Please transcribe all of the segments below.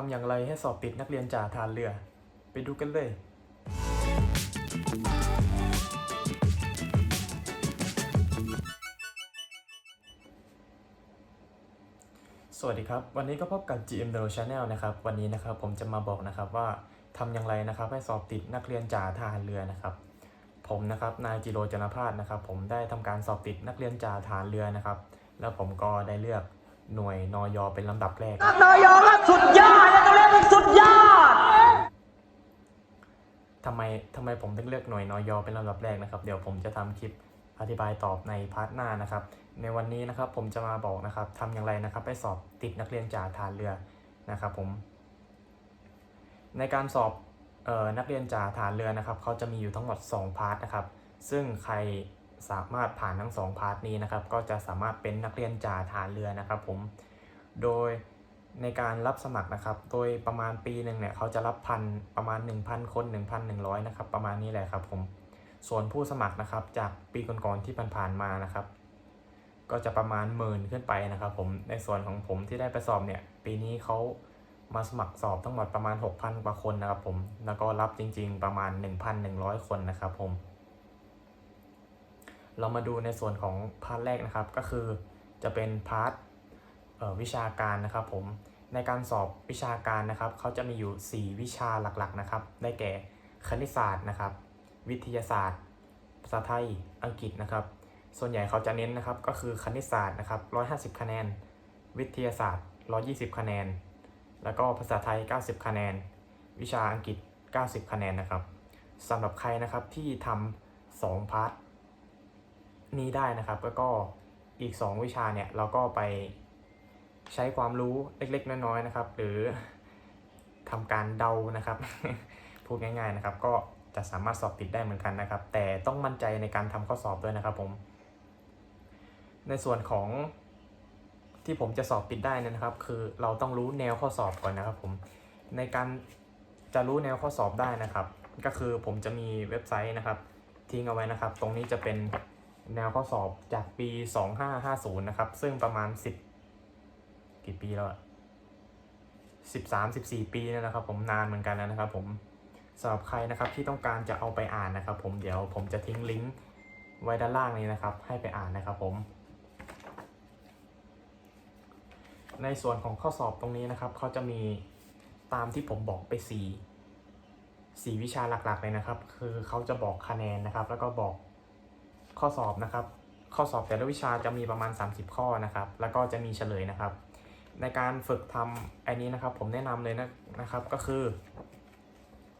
ทำอย่างไรให้สอบติดนักเรียนจ่าทารเรือ ไปดูกันเลย สวัสดีครับ วันนี้ก็พบกับ GM The Channel นะครับ วันนี้นะครับผมจะมาบอกนะครับว่าทำอย่างไรนะครับให้สอบติดนักเรียนจ่าทหารเรือนะครับ ผมนะครับนายจิโรจนพาสนะครับ ผมได้ทำการสอบติดนักเรียนจ่าทหารเรือนะครับ แล้วผมก็ได้เลือก หน่วยนอยเป็นลำดับแรกนายกครับสุดยอดนะครับเรียกว่าสุดยอดทำไมทำไมผมถึงเลือกหน่วยนอยเป็นลำดับแรกนะครับ เดี๋ยวผมจะทำคลิปอธิบายตอบในพาร์ทหน้านะครับ ในวันนี้นะครับผมจะมาบอกนะครับทำอย่างไรนะครับให้สอบติดนักเรียนจ่าทหารเรือนะครับผม ในการสอบเออนักเรียนจ่าทหารเรือนะครับเขาจะมีอยู่ทั้งหมด 2 พาร์ทนะครับ ซึ่งใคร สามารถผ่านทั้ง 2 พาร์ทนี้นะครับ ก็จะสามารถเป็นนักเรียนจ่าทหารเรือนะครับผม โดยในการรับสมัครนะครับ โดยประมาณปีหนึ่งเนี่ยเขาจะรับพันประมาณ 1,000 คน 1,100 นะครับ ประมาณนี้แหละครับผม ส่วนผู้สมัครนะครับจากปีก่อนๆที่ผ่านๆมานะครับ ก็จะประมาณหมื่นขึ้นไปนะครับ ผม ในส่วนของผมที่ได้ไปสอบเนี่ย ปีนี้เขามาสมัครสอบทั้งหมดประมาณ 6,000 กว่าคนนะครับผม แล้วก็รับจริง ๆ ประมาณ 1,100 คนนะครับผม เรามาดูในส่วนของพาร์ทแรกนะครับ ก็คือจะเป็นพาร์ทวิชาการนะครับผมในการสอบวิชาการนะครับเขาจะมีอยู่ 4 วิชาหลักๆนะครับ ได้แก่คณิตศาสตร์นะครับ วิทยาศาสตร์ ภาษาไทย อังกฤษนะครับ ส่วนใหญ่เขาจะเน้นนะครับก็คือคณิตศาสตร์นะครับ 150 คะแนน วิทยาศาสตร์ 120 คะแนน แล้วก็ภาษาไทย 90 คะแนน วิชาอังกฤษ 90 คะแนนนะครับสำหรับใครนะครับที่ทำสองพาร์ท นี้ได้นะครับ แล้วก็อีก 2 วิชาเนี่ยเราก็ไปใช้ความรู้เล็กๆ น้อยๆนะครับ หรือทำการเดานะครับ พูดง่าย ๆนะครับ ก็จะสามารถสอบติดได้เหมือนกันนะครับ แต่ต้องมั่นใจในการทำข้อสอบด้วยนะครับผม ในส่วนของที่ผมจะสอบติดได้นะครับ คือเราต้องรู้แนวข้อสอบก่อนนะครับผมในการจะรู้แนวข้อสอบได้นะครับ ก็คือผมจะมีเว็บไซต์นะครับ ทิ้งเอาไว้นะครับ ตรงนี้จะเป็น แนวข้อสอบจากปี 2550 นะครับ ซึ่งประมาณ 10 กี่ปีแล้วอะ13 14 ปีแล้วนะครับ ผมนานเหมือนกันแล้วนะครับ ผมสำหรับใครนะครับที่ต้องการจะเอาไปอ่านนะครับ ผมเดี๋ยวผมจะทิ้งลิงก์ไว้ด้านล่างนี้นะครับ ให้ไปอ่านนะครับผมในส่วนของข้อสอบตรงนี้นะครับเขาจะมีตามที่ผมบอกไปสี่สี่วิชาหลักๆเลยนะครับ คือเขาจะบอกคะแนนนะครับ แล้วก็บอก ข้อสอบนะครับ ข้อสอบแต่ละวิชาจะมีประมาณ 30 ข้อนะครับ แล้วก็จะมีเฉลยนะครับ ในการฝึกทำอันนี้นะครับ ผมแนะนำเลยนะนะครับ ก็คือ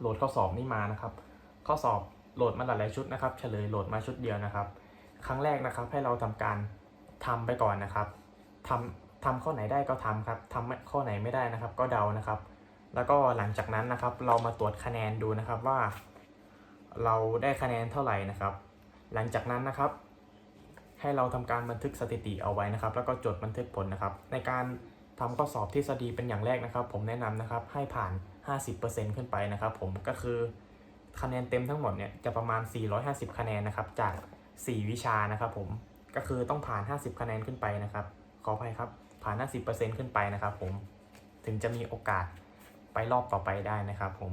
โหลดข้อสอบนี่มานะครับ ข้อสอบโหลดมาหลายๆชุดนะครับ เฉลยโหลดมาชุดเดียวนะครับ ครั้งแรกนะครับ ให้เราทำการทำไปก่อนนะครับทำทำข้อไหนได้ก็ทำครับทำไม่ข้อไหนไม่ได้นะครับ ก็เดานะครับ แล้วก็หลังจากนั้นนะครับ เรามาตรวจคะแนนดูนะครับว่า เราได้คะแนนเท่าไหร่นะครับ หลังจากนั้นนะครับ ให้เราทำการบันทึกสถิติเอาไว้นะครับ แล้วก็จดบันทึกผลนะครับ ในการทำข้อสอบทฤษฎีเป็นอย่างแรกนะครับ ผมแนะนำนะครับให้ผ่าน 50%ขึ้นไปนะครับ ผมก็คือคะแนนเต็มทั้งหมดเนี่ยจะประมาณ 450 คะแนนนะครับจาก 4 วิชานะครับ ผมก็คือต้องผ่าน 50 คะแนนขึ้นไปนะครับ ขออภัยครับผ่าน 50%ขึ้นไปนะครับ ผมถึงจะมีโอกาสไปรอบต่อไปได้นะครับ ผม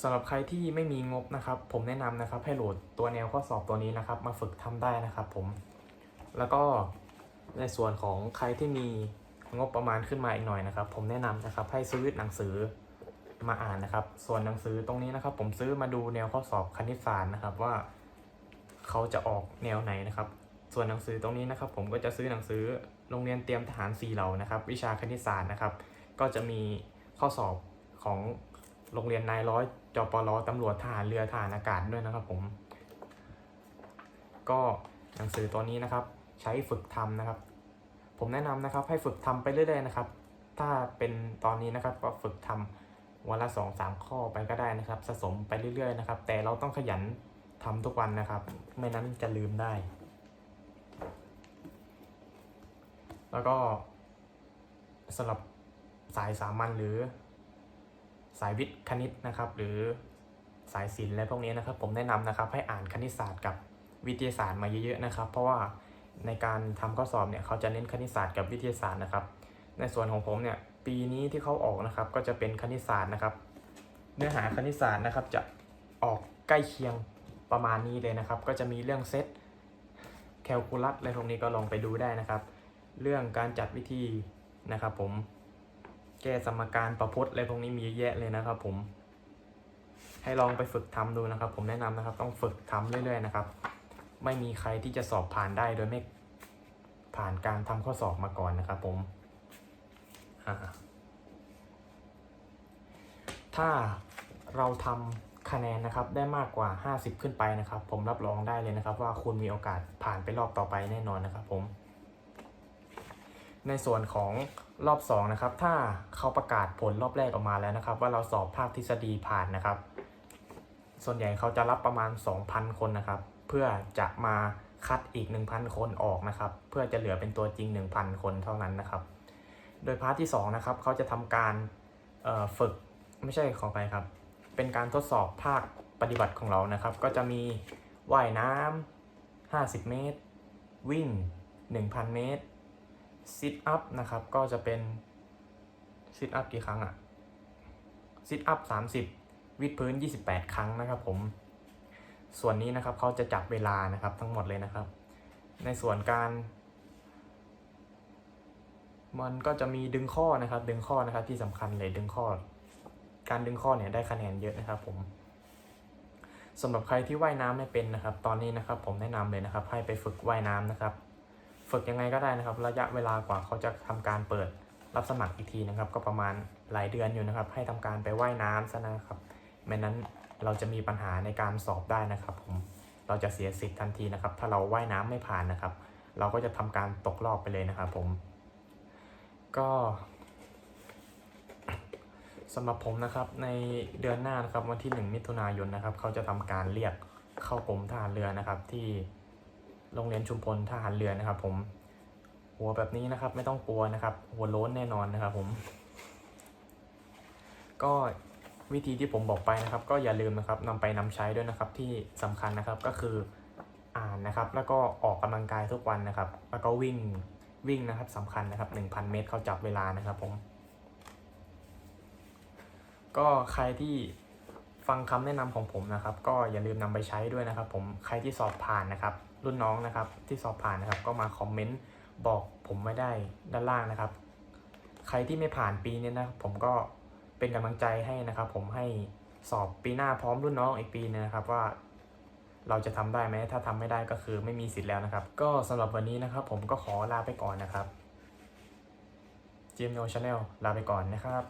สำหรับใครที่ไม่มีงบนะครับ ผมแนะนำนะครับ ให้โหลดตัวแนวข้อสอบตัวนี้นะครับ มาฝึกทำได้นะครับผม แล้วก็ในส่วนของใครที่มีงบประมาณขึ้นมาอีกหน่อยนะครับ ผมแนะนำนะครับ ให้ซื้อหนังสือมาอ่านนะครับ ส่วนหนังสือตรงนี้นะครับ ผมซื้อมาดูแนวข้อสอบคณิตศาสตร์นะครับว่า เขาจะออกแนวไหนนะครับ ส่วนหนังสือตรงนี้นะครับ ผมก็จะซื้อหนังสือโรงเรียนเตรียมทหารสี่เหล่านะครับ วิชาคณิตศาสตร์นะครับ ก็จะมีข้อสอบของ โรงเรียนนายร้อยจปรตำรวจทหารเรือทหารอากาศด้วยนะครับผม ก็หนังสือตัวนี้นะครับ ใช้ฝึกทำนะครับ ผมแนะนำนะครับให้ฝึกทำไปเรื่อยๆนะครับ ถ้าเป็นตอนนี้นะครับก็ฝึกทำวันละสองสามข้อไปก็ได้นะครับ สะสมไปเรื่อยๆนะครับ แต่เราต้องขยันทำทุกวันนะครับ ไม่นั้นจะลืมได้ แล้วก็สำหรับสายสามัญหรือ สายวิทย์คณิตนะครับ หรือสายศิลป์อะไรพวกนี้นะครับ ผมแนะนำนะครับให้อ่านคณิตศาสตร์กับวิทยาศาสตร์มาเยอะๆนะครับ เพราะว่าในการทำข้อสอบเนี่ยเขาจะเน้นคณิตศาสตร์กับวิทยาศาสตร์นะครับ ในส่วนของผมเนี่ยปีนี้ที่เขาออกนะครับก็จะเป็นคณิตศาสตร์นะครับ เนื้อหาคณิตศาสตร์นะครับจะออกใกล้เคียงประมาณนี้เลยนะครับ ก็จะมีเรื่องเซตแคลคูลัสอะไรพวกนี้ก็ลองไปดูได้นะครับ เรื่องการจัดวิธีนะครับผม แก้สมการประพจน์อะไรพวกนี้มีเยอะแยะเลยนะครับผม ให้ลองไปฝึกทำดูนะครับ ผมแนะนำนะครับ ต้องฝึกทำเรื่อย ๆ นะครับ ไม่มีใครที่จะสอบผ่านได้โดยไม่ผ่านการทำข้อสอบมาก่อนนะครับ ผมถ้าเราทำคะแนนนะครับได้มากกว่า 50 ขึ้นไปนะครับ ผมรับรองได้เลยนะครับ ว่าคุณมีโอกาสผ่านไปรอบต่อไปแน่นอนนะครับ ผม ในส่วนของ รอบ2นะครับถ้าเขาประกาศผลรอบแรกออกมาแล้วนะครับ ว่าเราสอบภาคทฤษฎีผ่านนะครับ ส่วนใหญ่เขาจะรับประมาณ 2,000 คนนะครับ เพื่อจะมาคัดอีก 1,000 คนออกนะครับ เพื่อจะเหลือเป็นตัวจริง 1,000 คนเท่านั้นนะครับ โดยพาร์ทที่2นะครับเขาจะทำการฝึกไม่ใช่ขอไปครับ เป็นการทดสอบภาคปฏิบัติของเรานะครับ ก็จะมีว่ายน้ำ50 เมตร วิ่ง 1,000 เมตร ซิทอัพนะครับก็จะเป็นซิทอัพกี่ครั้งอะซิทอัพ30วิดพื้น 28 ครั้งนะครับผม ส่วนนี้นะครับเขาจะจับเวลานะครับทั้งหมดเลยนะครับ ในส่วนการ มันก็จะมีดึงข้อนะครับ ดึงข้อนะครับที่สำคัญเลยดึงข้อ การดึงข้อเนี่ยได้คะแนนเยอะนะครับผมสำหรับใครที่ว่ายน้ำไม่เป็นนะครับ ตอนนี้นะครับผมแนะนำเลยนะครับ ให้ไปฝึกว่ายน้ำนะครับ ฝึกยังไงก็ได้นะครับ ระยะเวลากว่าเขาจะทำการเปิดรับสมัครอีกทีนะครับ ก็ประมาณหลายเดือนอยู่นะครับ ให้ทำการไปว่ายน้ำซะนะครับไม่นั้นเราจะมีปัญหาในการสอบได้นะครับผมเราจะเสียสิทธิ์ทันทีนะครับ ถ้าเราว่ายน้ำไม่ผ่านนะครับ เราก็จะทำการตกรอบไปเลยนะครับผม ก็สำหรับผมนะครับในเดือนหน้านะครับวันที่ 1 มิถุนายนนะครับ เขาจะทำการเรียกเข้ากรมทหารเรือนะครับที่ โรงเรียนชุมพลทหารเรือนะครับ ผม หัวแบบนี้นะครับ ไม่ต้องกลัวนะครับ หัวโล้นแน่นอนนะครับ ผม ก็วิธีที่ผมบอกไปนะครับ ก็อย่าลืมนะครับนำไปนำใช้ด้วยนะครับ ที่สำคัญนะครับก็คืออ่านนะครับ แล้วก็ออกกำลังกายทุกวันนะครับ แล้วก็วิ่งวิ่งนะครับสำคัญนะครับ 1,000 เมตรเขาจับเวลานะครับผมก็ใครที่ฟังคำแนะนำของผมนะครับ ก็อย่าลืมนำไปใช้ด้วยนะครับ ผมใครที่สอบผ่านนะครับ รุ่นน้องนะครับ ที่สอบผ่านนะครับ ก็มาคอมเมนต์บอกผมไว้ได้ด้านล่างนะครับ ใครที่ไม่ผ่านปีนี้นะผมก็เป็นกำลังใจให้นะครับ ผมให้สอบปีหน้าพร้อมรุ่นน้องอีกปีนึงนะครับว่า เราจะทำได้ไหมถ้าทำไม่ได้ก็คือไม่มีสิทธิ์แล้วนะครับ ก็สำหรับวันนี้นะครับ ผมก็ขอลาไปก่อนนะครับ GMO Channel ลาไปก่อนนะครับ